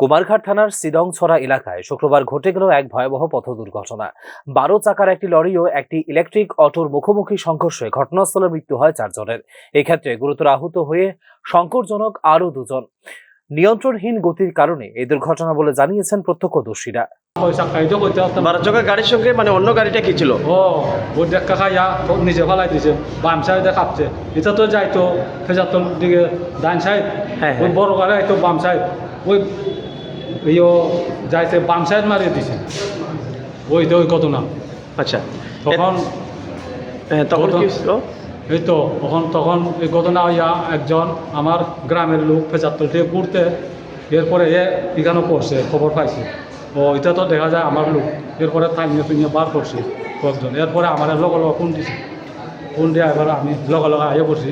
কুমারঘাট থানার সিদংছড়া এলাকায় শুক্রবার ঘটে গেল এক ভয়াবহ পথ দুর্ঘটনা। বারো চাকার একটি লরি ও একটি ইলেকট্রিক অটোর মুখোমুখি সংঘর্ষে ঘটনাস্থলে মৃত্যু হয় চারজনের। এক্ষেত্রে গুরুতর আহত হয়ে সংকটজনক আরও দুজন। নিয়ন্ত্রণহীন গতির কারণে এই দুর্ঘটনা বলে জানিয়েছেন প্রত্যক্ষদর্শীরা। বারো চাকার গাড়ির সঙ্গে মানে অন্য গাড়িটা কি ছিল? ও ও দেখা খাইয়া ও নিজে ফেলাই দিছে বাম সাইডে কাঁপছে এটা তো যাইতো ফেজাতল দিকে ডান সাইড হ্যাঁ, হ্যাঁ। বড় গাড়ি আইতো বাম সাইড ওই ইয়ো যাইতে বাম সাইড মারিয়ে দিছে। ওই তো ওই কত না আচ্ছা তখন তখন এই তো তখন তখন এই ঘটনা হইয়া একজন আমার গ্রামের লোক ফেজাতল থেকে ঘুরতে এরপরে এ এখানে পড়ছে খবর পাইছে। ও এটা তো দেখা যায় আমার লোক। এরপরে থাইনিয়ে তুইনিয়ে বার করছে কয়েকজন। এরপরে আমার লগে লগে ফোন দিছে। ফোন দিয়ে এবার আমি লগে লগে আইয়ে পড়ছি।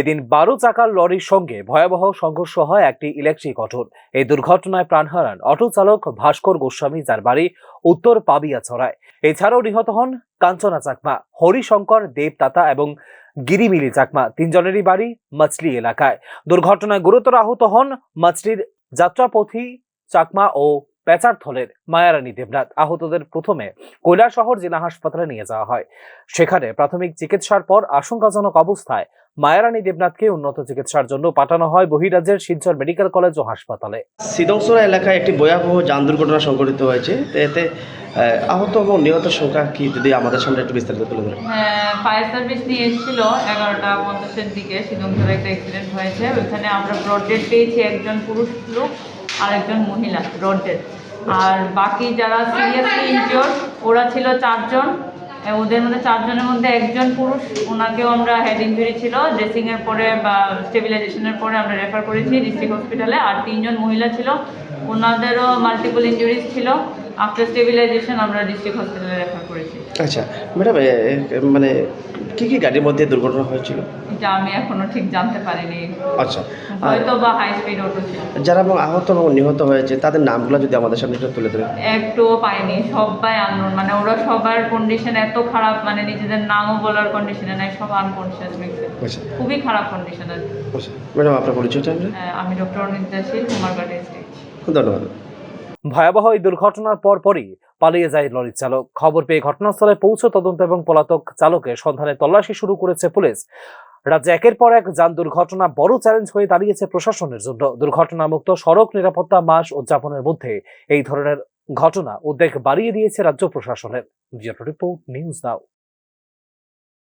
এদিন বারো চাকার লরির সঙ্গে ভয়াবহ সংঘর্ষ হয় একটি ইলেকট্রিক অটোর। এই দুর্ঘটনায় প্রাণ হারান অটো চালক ভাস্কর গোস্বামী, যার বাড়ি উত্তর পাবিয়া ছড়ায়। এছাড়াও নিহত হন কাঞ্চনা চাকমা, হরিশঙ্কর দেবতাতা এবং গিরিমিলি চাকমা, তিনজনেরই বাড়ি মাছলি এলাকায়। দুর্ঘটনায় গুরুতর আহত হন মাছলির যাত্রাপথী চাকমা ও পেচারথলের মায়ারানী দেবনাথ আহতদের প্রথমে কৈলাসহর জেলা হাসপাতালে নিয়ে যাওয়া হয়। সেখানে প্রাথমিক চিকিৎসার পর আশঙ্কাজনক অবস্থায় মায়ারানী দেবনাথকে উন্নত চিকিৎসার জন্য পাঠানো হয় বহিরাজ্যের শিলচর মেডিকেল কলেজ ও হাসপাতালে। সিদংসরা এলাকায় একটি ভয়াবহ যান দুর্ঘটনা সংঘটিত হয়েছে। এতে আহত এবং নিহত সংখ্যা কি যদি আমাদের সামনে একটু বিস্তারিত তুলে ধরেন? হ্যাঁ ফায়ার সার্ভিস নিয়ে এসেছিল এগারোটা পঞ্চাশের দিকে শিলংপুরে একটা অ্যাক্সিডেন্ট হয়েছে। ওইখানে আমরা ব্রড ডেড পেয়েছি একজন পুরুষ লোক। আর একজন মহিলা, রোডের। আর বাকি যারা সিরিয়াসলি ইনজিওর ওরা ছিল চারজন। ওদের মধ্যে চারজনের মধ্যে একজন পুরুষ, ওনাকেও আমরা হেড ইঞ্জুরি ছিল ড্রেসিংয়ের পরে বা স্টেবিলাইজেশনের পরে আমরা রেফার করেছি ডিস্ট্রিক্ট হসপিটালে আর তিনজন মহিলা ছিল, ওনাদেরও মাল্টিপল ইঞ্জুরিজ ছিল। আফটার স্টেবিলাইজেশন আমরা ডিস্ট্রিক্ট হসপিটালে রেফার করেছি। আচ্ছা ম্যাডাম মানে কি কি গাড়ির মধ্যে দুর্ঘটনা হয়েছিল? এটা আমি এখনও ঠিক জানতে পারিনি। আচ্ছা হয়তো বা হাই স্পিড অটো ছিল। যারা এবং আহত এবং নিহত হয়েছে তাদের নামগুলো যদি আমাদের সামনে একটু তুলে ধরেন। একটুও পাইনি সবাই আননোন মানে ওরা সবার কন্ডিশন এত খারাপ মানে নিজেদের নামও বলার কন্ডিশনে নাই সব আনকনসিয়াস মিক্সে আচ্ছা। খুবই খারাপ কন্ডিশন আছে ম্যাডাম আপনার পরিচয়টা আমি ডক্টর অনিতা শীল কুমারঘাট স্টেট ধন্যবাদ। ভয়াবহ এই দুর্ঘটনার পরপরই পালিয়ে যায় লরির চালক। খবর পেয়ে ঘটনাস্থলে পৌঁছে তদন্ত এবং পলাতক চালকের সন্ধানে তল্লাশি শুরু করেছে পুলিশ। রাজ্যে একের পর এক যান দুর্ঘটনা বড় চ্যালেঞ্জ হয়ে দাঁড়িয়েছে প্রশাসনের জন্য। দুর্ঘটনামুক্ত, সড়ক নিরাপত্তা মাস উদযাপনের মধ্যে এই ধরনের ঘটনা উদ্বেগ বাড়িয়ে দিয়েছে রাজ্য প্রশাসনের। Report, news now.